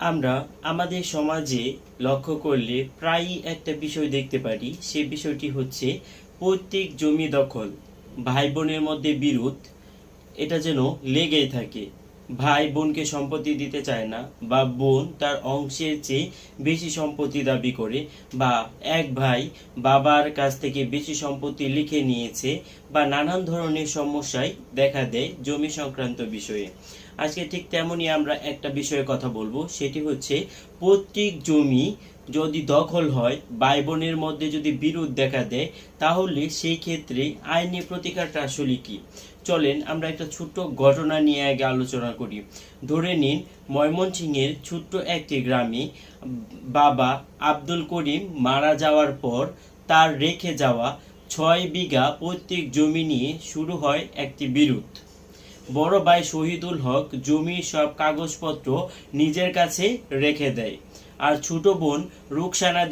আমরা আমাদের সমাজে লক্ষ্য করলে প্রায়ই একটা বিষয় দেখতে পারি, সে বিষয়টি হচ্ছে প্রত্যেক জমি দখল ভাই বোনের মধ্যে বিরোধ, এটা যেন লেগেই থাকে। ভাই বোনকে সম্পত্তি দিতে চায় না বা বোন তার অংশের চেয়ে বেশি সম্পত্তি দাবি করে বা এক ভাই বাবার কাছ থেকে বেশি সম্পত্তি লিখে নিয়েছে বা নানান ধরনের সমস্যায় দেখা দেয় জমি সংক্রান্ত বিষয়ে। আজকে ঠিক তেমনই আমরা একটা বিষয়ে কথা বলব, সেটি হচ্ছে প্রত্যেক জমি যদি দখল হয়, ভাই বোনের মধ্যে যদি বিরোধ দেখা দেয়, তাহলে সেই ক্ষেত্রে আইনি প্রতিকারটা আসলে কি? চলেন আমরা একটা ছোট্ট ঘটনা নিয়ে আগে আলোচনা করি। ধরে নিন, ময়মনসিংহের ছোট্ট একটি গ্রামে বাবা আব্দুল করিম মারা যাওয়ার পর তার রেখে যাওয়া ছয় বিঘা পৈতৃক জমি নিয়ে শুরু হয় একটি বিরোধ। বড় ভাই শহীদুল হক জমির সব কাগজপত্র নিজের কাছে রেখে দেয়। আর ছোট বোন রুকসানা